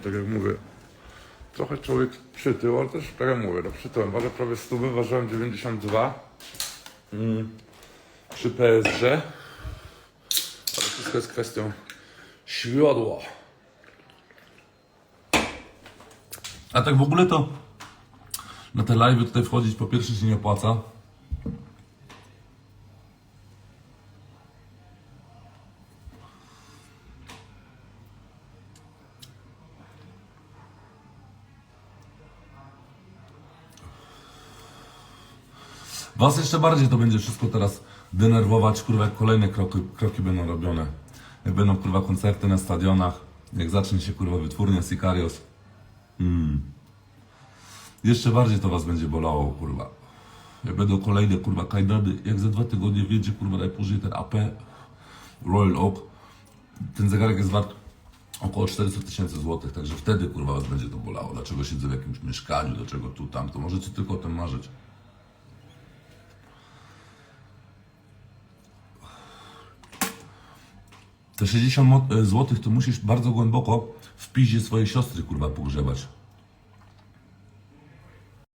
tak jak mówię. Trochę człowiek przytył, ale też tak jak mówię, no przytyłem, waży prawie 100, ważyłem 92 mm. przy PSG. Ale wszystko jest kwestią świodła. A tak w ogóle to na te live tutaj wchodzić po pierwsze się nie opłaca. Was jeszcze bardziej to będzie wszystko teraz denerwować, kurwa, jak kolejne kroki, kroki będą robione. Jak będą, kurwa, koncerty na stadionach, jak zacznie się, kurwa, wytwórnia Sicarios. Jeszcze bardziej to was będzie bolało, kurwa. Jak będą kolejne, kurwa, kajdany, jak za dwa tygodnie wiedzie, kurwa, najpóźniej ten AP Royal Oak, ten zegarek jest wart około 400 tysięcy złotych, także wtedy, kurwa, was będzie to bolało. Dlaczego siedzę w jakimś mieszkaniu, dlaczego tu, tam, to możecie tylko o tym marzyć. Te 60 mo- e, złotych to musisz bardzo głęboko w piździe swojej siostry, kurwa, pogrzebać.